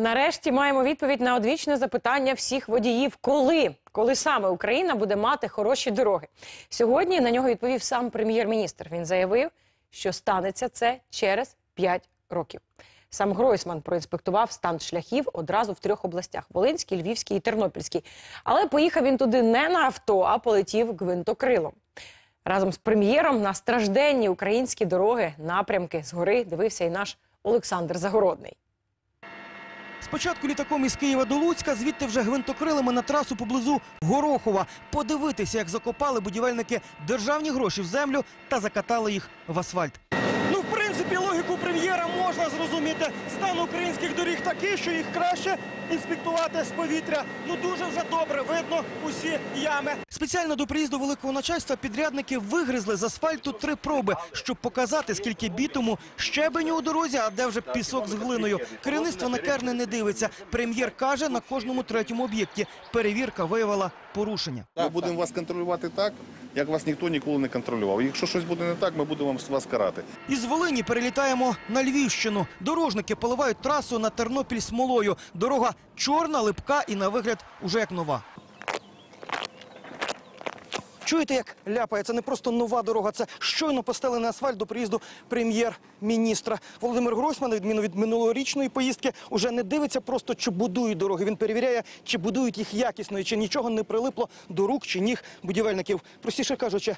Нарешті маємо відповідь на одвічне запитання всіх водіїв. Коли? Коли саме Україна буде мати хороші дороги? Сьогодні на нього відповів сам прем'єр-міністр. Він заявив, що станеться це через 5 років. Сам Гройсман проінспектував стан шляхів одразу в трьох областях: Волинській, Львівській і Тернопільській. Але поїхав він туди не на авто, а полетів гвинтокрилом. Разом з прем'єром на стражденні українські дороги, напрямки згори дивився і наш Олександр Загородний. Спочатку літаком із Києва до Луцька, звідти вже гвинтокрилами на трасу поблизу Горохова. Подивитися, як закопали будівельники державні гроші в землю та закатали їх в асфальт. Ну, в принципі, логіку прем'єра можна зрозуміти. Стан українських доріг такий, що їх краще інспектувати з повітря. Ну дуже вже добре видно усі ями. Спеціально до приїзду великого начальства підрядники вигризли з асфальту три проби, щоб показати, скільки бітуму щебеню у дорозі, а де вже пісок з глиною. Керівництво на керни не дивиться. Прем'єр каже, на кожному третьому об'єкті перевірка виявила порушення. Ми будемо вас контролювати так, як вас ніхто ніколи не контролював. Якщо щось буде не так, ми будемо вас карати. Із Волині перелітаємо на Львівщину. Дорожники поливають трасу на Тернопіль смолою. Дорога чорна, липка і на вигляд уже як нова. Чуєте, як ляпає? Це не просто нова дорога, це щойно постелений асфальт до приїзду прем'єр-міністра. Володимир Гройсман, відміну від минулорічної поїздки, уже не дивиться просто, чи будують дороги. Він перевіряє, чи будують їх якісно, і чи нічого не прилипло до рук чи ніг будівельників. Простіше кажучи,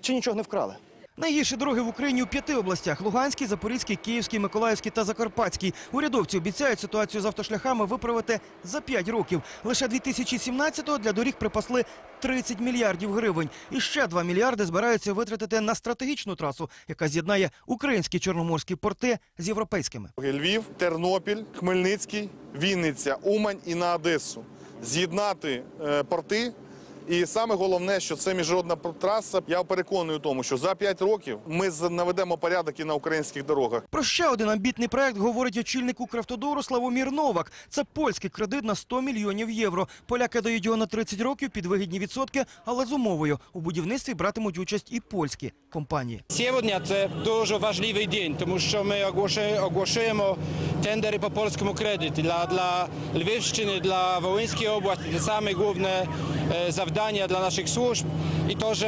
чи нічого не вкрали. Найгірші дороги в Україні у п'яти областях: Луганській, Запорізькій, Київській, Миколаївській та Закарпатській. Урядовці обіцяють ситуацію з автошляхами виправити за 5 років. Лише 2017-го для доріг припасли 30 мільярдів гривень. І ще 2 мільярди збираються витратити на стратегічну трасу, яка з'єднає українські чорноморські порти з європейськими. Львів, Тернопіль, Хмельницький, Вінниця, Умань і на Одесу. З'єднати е, порти. І саме головне, що це міжнародна траса. Я переконую тому, що за 5 років ми з- наведемо порядок і на українських дорогах. Про ще один амбітний проект говорить очільник Укравтодору Славомір Новак. Це польський кредит на 100 мільйонів євро. Поляки дають його на 30 років під вигідні відсотки, але з умовою у будівництві братимуть участь і польські компанії. Сьогодні це дуже важливий день, тому що ми оголошує- оголошуємо тендери по польському кредиту для, для Львівщини, для Волинської області. Це саме головне е, завдання для наших служб. І теж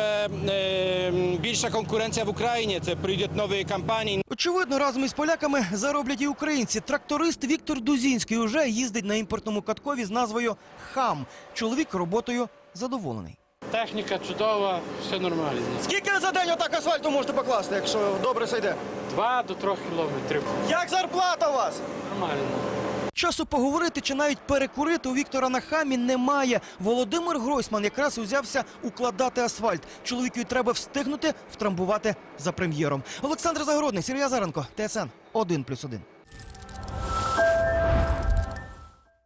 більша конкуренція в Україні. Це прийдуть нові компанії. Очевидно, разом із поляками зароблять і українці. Тракторист Віктор Дузінський уже їздить на імпортному каткові з назвою Хам. Чоловік роботою задоволений. Техніка чудова, все нормально. Скільки за день отак асфальту можете покласти, якщо добре сойде? Два до трьох кілометрів. Як зарплата у вас? Нормально. Часу поговорити чи навіть перекурити у Віктора на хамі немає. Володимир Гройсман якраз узявся укладати асфальт. Чоловікові треба встигнути втрамбувати за прем'єром. Олександр Загородний, Сергій Азаренко, ТСН 1+,1.